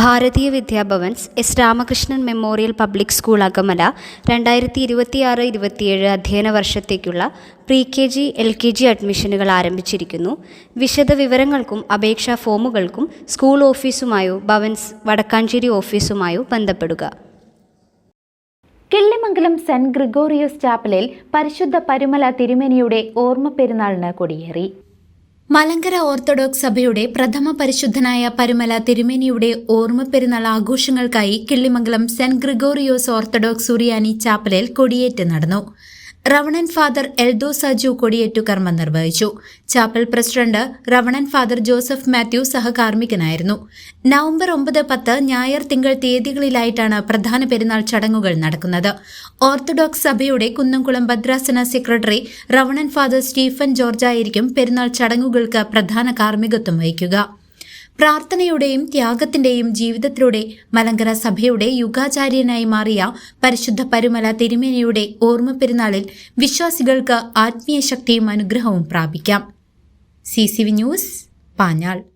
Bharatiya Vidyabhavan's S Ramakrishnan memorial public school Akamala രണ്ടായിരത്തി ഇരുപത്തിയാറ് ഇരുപത്തിയേഴ് അധ്യയന വർഷത്തേക്കുള്ള pre K G L K G അഡ്മിഷനുകൾ ആരംഭിച്ചിരിക്കുന്നു. വിശദവിവരങ്ങൾക്കും അപേക്ഷാ ഫോമുകൾക്കും സ്കൂൾ ഓഫീസുമായോ ഭവൻസ് വടക്കാഞ്ചേരി ഓഫീസുമായോ ബന്ധപ്പെടുക. കിള്ളിമംഗലം സെന്റ് ഗ്രിഗോറിയോസ് ചാപ്പലിൽ പരിശുദ്ധ പരുമല തിരുമേനിയുടെ ഓർമ്മ പെരുന്നാളിന് കൊടിയേറി. മലങ്കര ഓർത്തഡോക്സ് സഭയുടെ പ്രഥമ പരിശുദ്ധനായ പരുമല തിരുമേനിയുടെ ഓർമ്മ പെരുന്നാൾ ആഘോഷങ്ങൾക്കായി കിള്ളിമംഗലം സെന്റ് ഗ്രിഗോറിയോസ് ഓർത്തഡോക്സ് സുറിയാനി ചാപ്പലിൽ കൊടിയേറ്റ് നടന്നു. റവണൻ ഫാദർ എൽദോ സജു കൊടിയേറ്റു കർമ്മം നിർവഹിച്ചു. Chapel president reverend father Joseph Mathew സഹകാർമ്മികനായിരുന്നു. November ഒമ്പത് പത്ത് ഞായർ തിങ്കൾ തീയതികളിലായിട്ടാണ് പ്രധാന പെരുന്നാൾ ചടങ്ങുകൾ നടക്കുന്നത്. ഓർത്തഡോക്സ് സഭയുടെ കുന്നംകുളം ഭദ്രാസന സെക്രട്ടറി റവണൻ ഫാദർ സ്റ്റീഫൻ ജോർജായിരിക്കും പെരുന്നാൾ ചടങ്ങുകൾക്ക് പ്രധാന കാർമ്മികത്വം വഹിക്കുക. പ്രാർത്ഥനയുടെയും ത്യാഗത്തിന്റെയും ജീവിതത്തിലൂടെ മലങ്കര സഭയുടെ യുഗാചാര്യനായി മാറിയ പരിശുദ്ധ പരുമല തിരുമേനിയുടെ ഓർമ്മ പെരുന്നാളിൽ വിശ്വാസികൾക്ക് ആത്മീയ ശക്തിയും അനുഗ്രഹവും പ്രാപിക്കാം. C news Panjal.